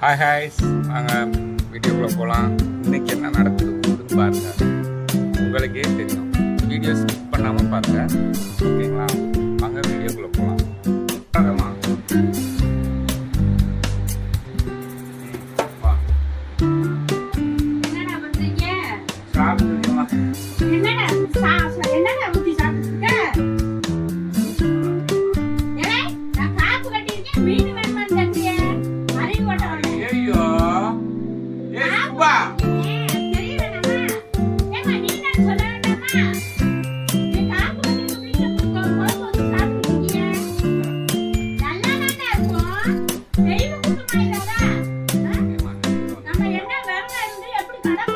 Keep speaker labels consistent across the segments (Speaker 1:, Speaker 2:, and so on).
Speaker 1: Hi hi நாங்கள் வீடியோக்குள்ளே போகலாம் இன்றைக்கி என்ன நடக்குது போகுதுன்னு பாருங்கள் உங்களுக்கே தெரியும் வீடியோ ஸ்கிப் பண்ணாமல் பாருங்கள்
Speaker 2: ஓகே Para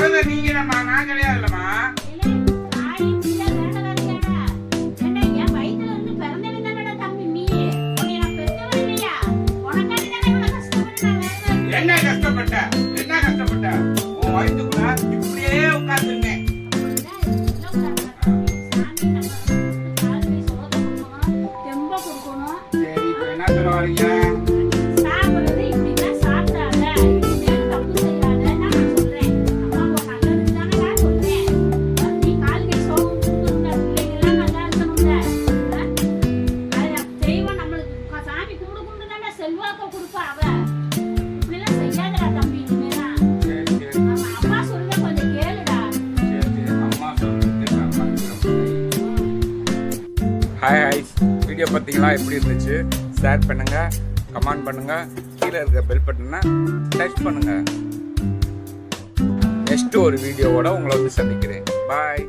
Speaker 2: வரத நீங்க நான்
Speaker 1: கிடையாதுல்லம்மா என்ன கஷ்டப்பட்ட?
Speaker 2: செல்வாக்க கொடுப்பா அவ.
Speaker 1: ஹாய் ஹாய் வீடியோ பார்த்தீங்களா? எப்படி இருந்துச்சு? ஷேர் பண்ணுங்கள் கமெண்ட் பண்ணுங்கள் கீழே இருக்க பெல் பட்டனை டச் பண்ணுங்கள் நெக்ஸ்ட்டு ஒரு வீடியோவோட உங்களை வந்து சந்திக்கிறேன். பாய்